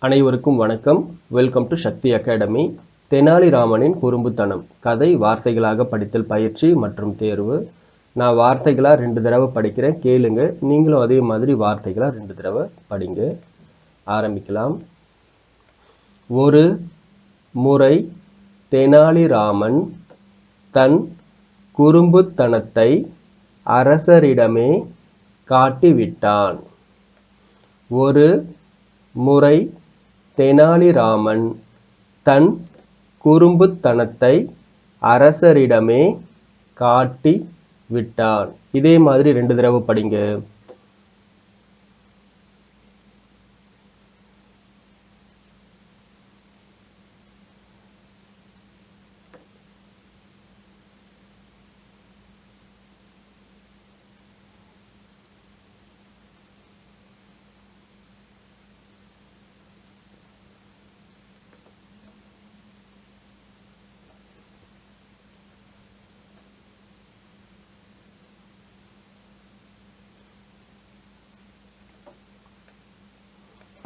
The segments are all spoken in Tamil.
அனைவருக்கும் வணக்கம். வெல்கம் டு சக்தி அகாடமி தெனாலிராமனின் குறும்புத்தனம். கதை வார்த்தைகளாக படித்தல் பயிற்சி மற்றும் தேர்வு. நான் வார்த்தைகளாக ரெண்டு தடவை படிக்கிறேன். கேளுங்க. நீங்களும் அதே மாதிரி வார்த்தைகளாக ரெண்டு தடவை படிங்க. ஆரம்பிக்கலாம். ஒரு முறை தெனாலிராமன் தன் குறும்புத்தனத்தை அரசரிடமே காட்டிவிட்டான். ஒரு முறை தெனாலிராமன் தன் குறும்புத்தனத்தை அரசரிடமே காட்டி விட்டான் இதே மாதிரி ரெண்டு தடவை படிங்க.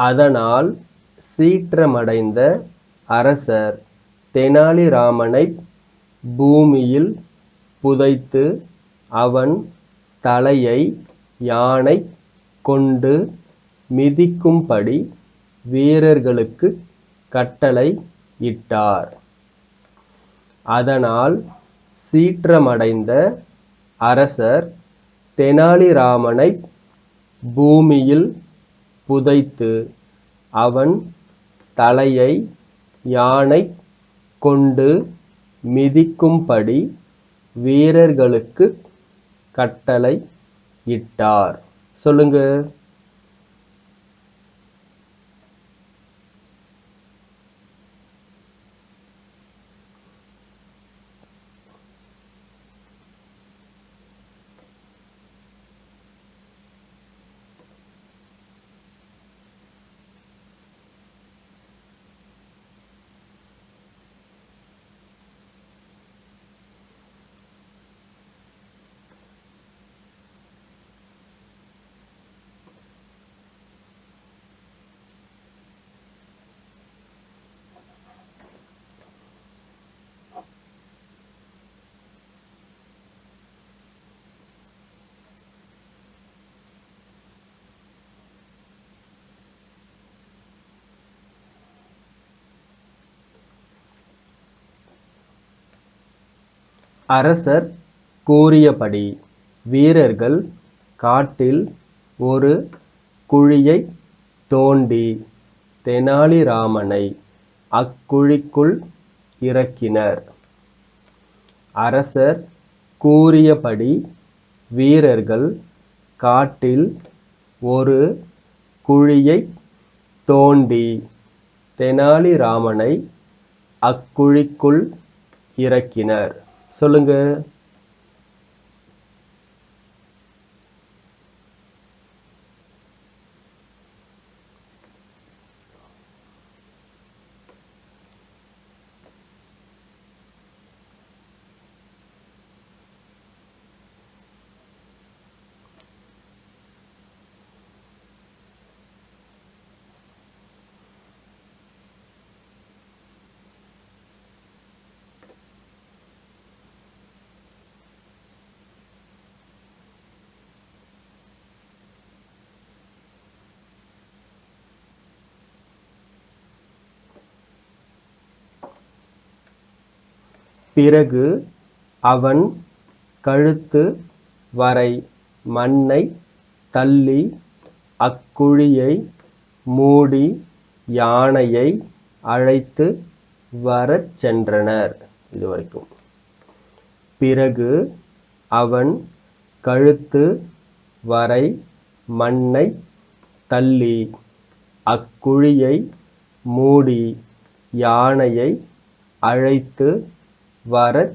அதனால் சீற்றமடைந்த அரசர் தெனாலிராமனைப் பூமியில் புதைத்து அவன் தலையை யானை கொண்டு மிதிக்கும்படி வீரர்களுக்கு கட்டளை இட்டார். அதனால் சீற்றமடைந்த அரசர் தெனாலிராமனைப் பூமியில் புதைத்து அவன் தலையை யானை கொண்டு மிதிக்கும்படி வீரர்களுக்கு கட்டளை இட்டார். சொல்லுங்க. அரசர் கூறியபடி வீரர்கள் காட்டில் ஒரு குழியைத் தோண்டி தெனாலிராமனை அக்குழிக்குள் இறக்கினர். அரசர் கூறியபடி வீரர்கள் காட்டில் ஒரு குழியைத் தோண்டி தெனாலிராமனை அக்குழிக்குள் இறக்கினர். சொல்லுங்கள் பிறகு அவன் கழுத்து வரை மண்ணை தள்ளி அக்குழியை மூடி யானையை அழைத்து வரச் சென்றனர். இதுவரைக்கும். பிறகு அவன் கழுத்து வரை மண்ணை தள்ளி அக்குழியை மூடி யானையை அழைத்து வரச்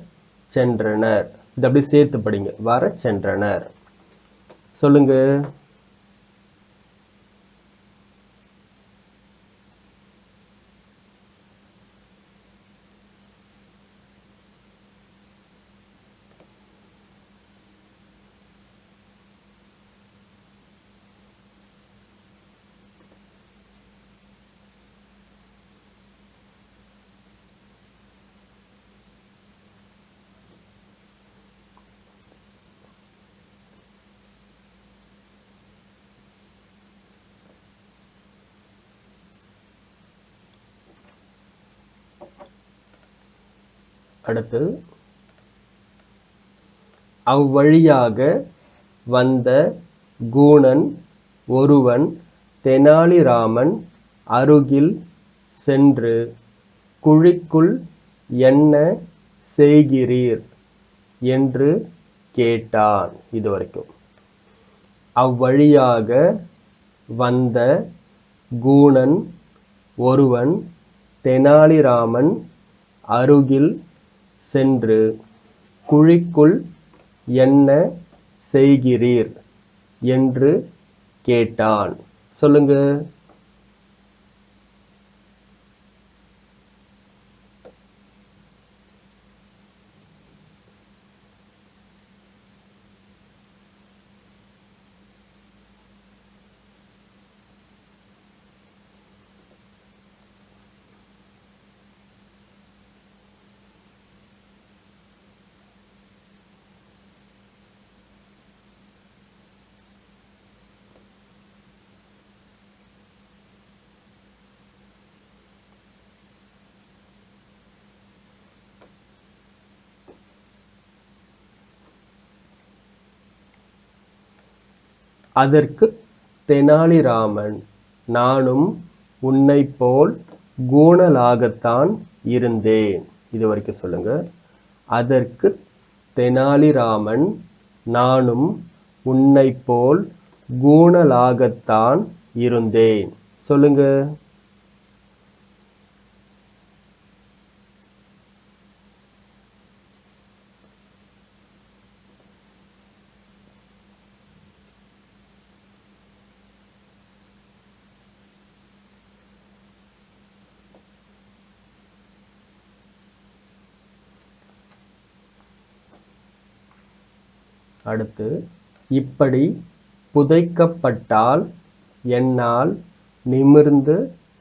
சென்றனர். இது அப்படி சேர்த்து படிங்க. வரச் சென்றனர். சொல்லுங்க. அடுத்து அவ்வழியாக வந்த கூணன் ஒருவன் தெனாலிராமன் அருகில் சென்று குழிக்குள் என்ன செய்கிறீர்? என்று கேட்டான் இதுவரைக்கும். அவ்வழியாக வந்த கூணன் ஒருவன் தெனாலிராமன் அருகில் சென்று குழிக்குள் என்ன செய்கிறீர்? என்று கேட்டான். சொல்லுங்க. அதற்குத் தெனாலிராமன் நானும் உன்னைப் போல் கூணலாகத்தான் இருந்தேன். இது வரைக்கும் சொல்லுங்க. அதற்குத் தெனாலிராமன் நானும் உன்னைப் போல் கூணலாகத்தான் இருந்தேன். சொல்லுங்க. அடுத்து இப்படி புதைக்கப்பட்டால் என்னால் நிமிர்ந்து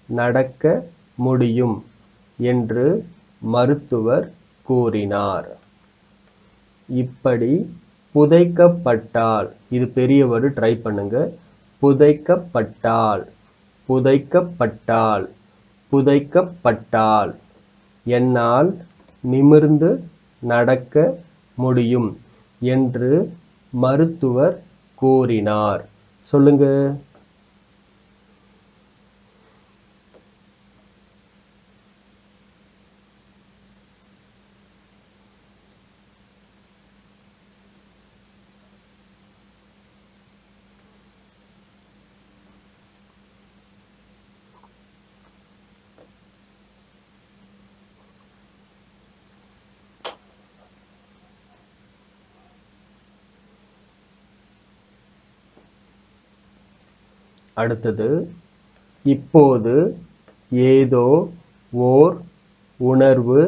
நடக்க முடியும் என்று மருத்துவர் கூறினார். இப்படி புதைக்கப்பட்டால் இது பெரியவர் ட்ரை பண்ணுங்க. புதைக்கப்பட்டால் புதைக்கப்பட்டால் புதைக்கப்பட்டால் என்னால் நிமிர்ந்து நடக்க முடியும். என்று மருத்துவர் கூறினார். சொல்லுங்க. அடுத்தது இப்போது ஏதோ ஓர் உணர்வு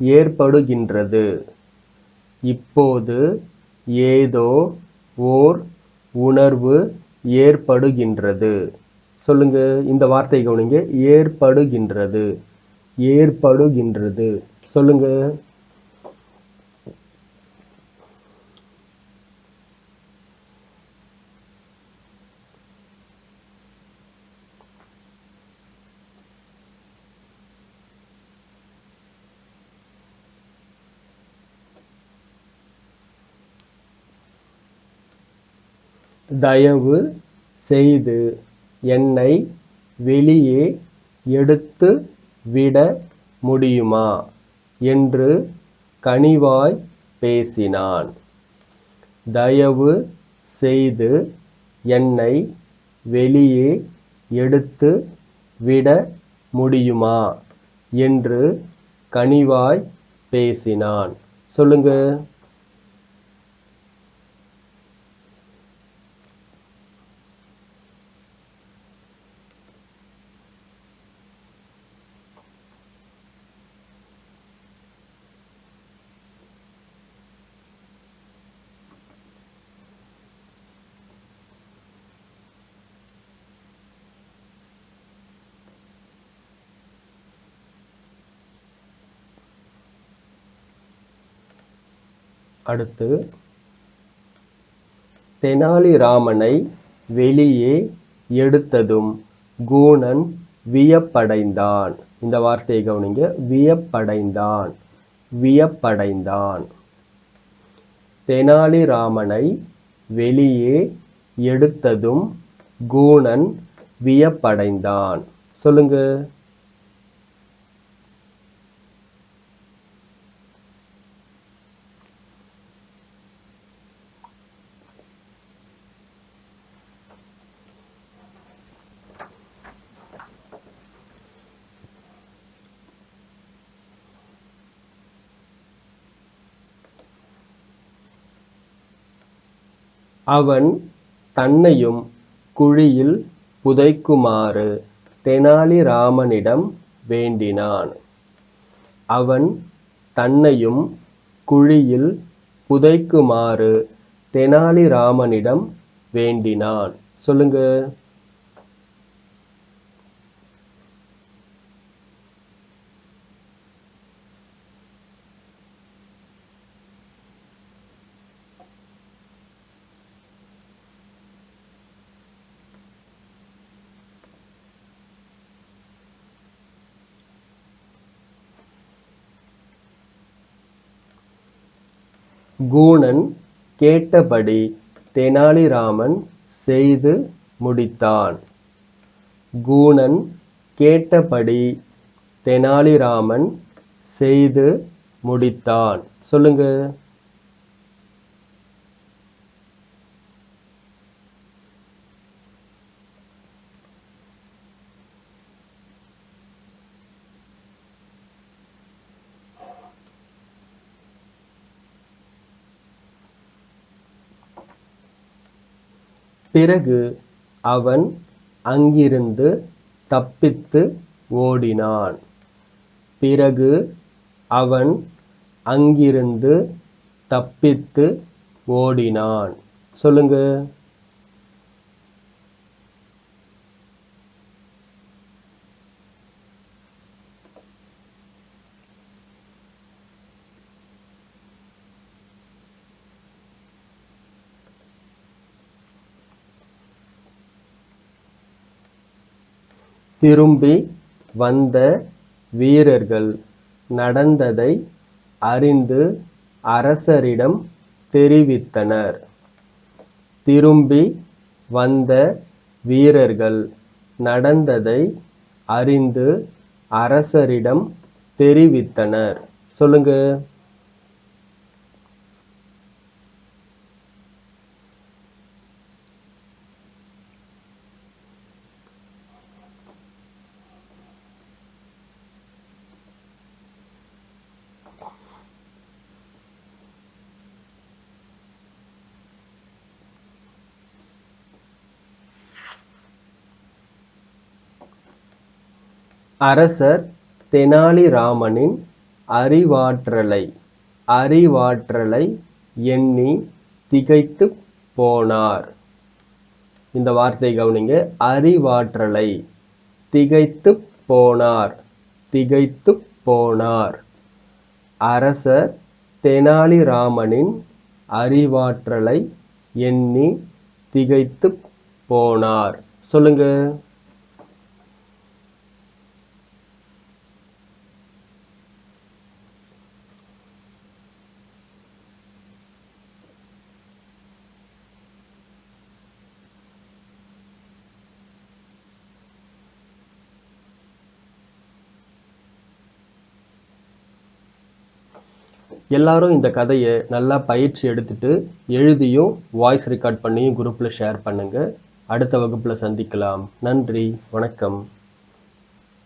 ஏற்படுகின்றது. இப்போது ஏதோ ஓர் உணர்வு ஏற்படுகின்றது. சொல்லுங்க இந்த வார்த்தை கவனிங்க. ஏற்படுகின்றது. ஏற்படுகின்றது. சொல்லுங்க. தயவு செய்து என்னை வெளியே எடுத்து விட முடியுமா? என்று கனிவாய் பேசினான். தயவு செய்து என்னை வெளியே எடுத்து விட முடியுமா? என்று கனிவாய் பேசினான். சொல்லுங்க. அடுத்து தெனாலிராமனை வெளியே எடுத்ததும் கூணன் வியப்படைந்தான். இந்த வார்த்தையை கவனிங்க. வியப்படைந்தான். வியப்படைந்தான். தெனாலிராமனை வெளியே எடுத்ததும் கூணன் வியப்படைந்தான். சொல்லுங்க. அவன் தன்னையும் குழியில் புதைக்குமாறு தெனாலிராமனிடம் வேண்டினான். அவன் தன்னையும் குழியில் புதைக்குமாறு தெனாலிராமனிடம் வேண்டினான். சொல்லுங்க. கூணன் கேட்டபடி தெனாலிராமன் செய்து முடித்தான். கூணன் கேட்டபடி தெனாலிராமன் செய்து முடித்தான். சொல்லுங்க. பிறகு அவன் அங்கிருந்து தப்பித்து ஓடினான். பிறகு அவன் அங்கிருந்து தப்பித்து ஓடினான். சொல்லுங்க. திரும்பி வந்த வீரர்கள் நடந்ததை அறிந்து அரசரிடம் தெரிவித்தனர். திரும்பி வந்த வீரர்கள் நடந்ததை அறிந்து அரசரிடம் தெரிவித்தனர். சொல்லுங்க. அரசர் தெனாலிராமனின் அறிவாற்றலை அறிவாற்றலை எண்ணி திகைத்துப் போனார். இந்த வார்த்தை கவனிங்க. அறிவாற்றலை திகைத்துப் போனார். திகைத்துப் போனார். அரசர் தெனாலிராமனின் அறிவாற்றலை எண்ணி திகைத்துப் போனார். சொல்லுங்க. எல்லாரும் இந்த கதையை நல்லா பயிற்சி எடுத்துட்டு எழுதியும் வாய்ஸ் ரெக்கார்ட் பண்ணியும் குரூப்பில் ஷேர் பண்ணுங்கள் அடுத்த வகுப்பில் சந்திக்கலாம். நன்றி. வணக்கம்.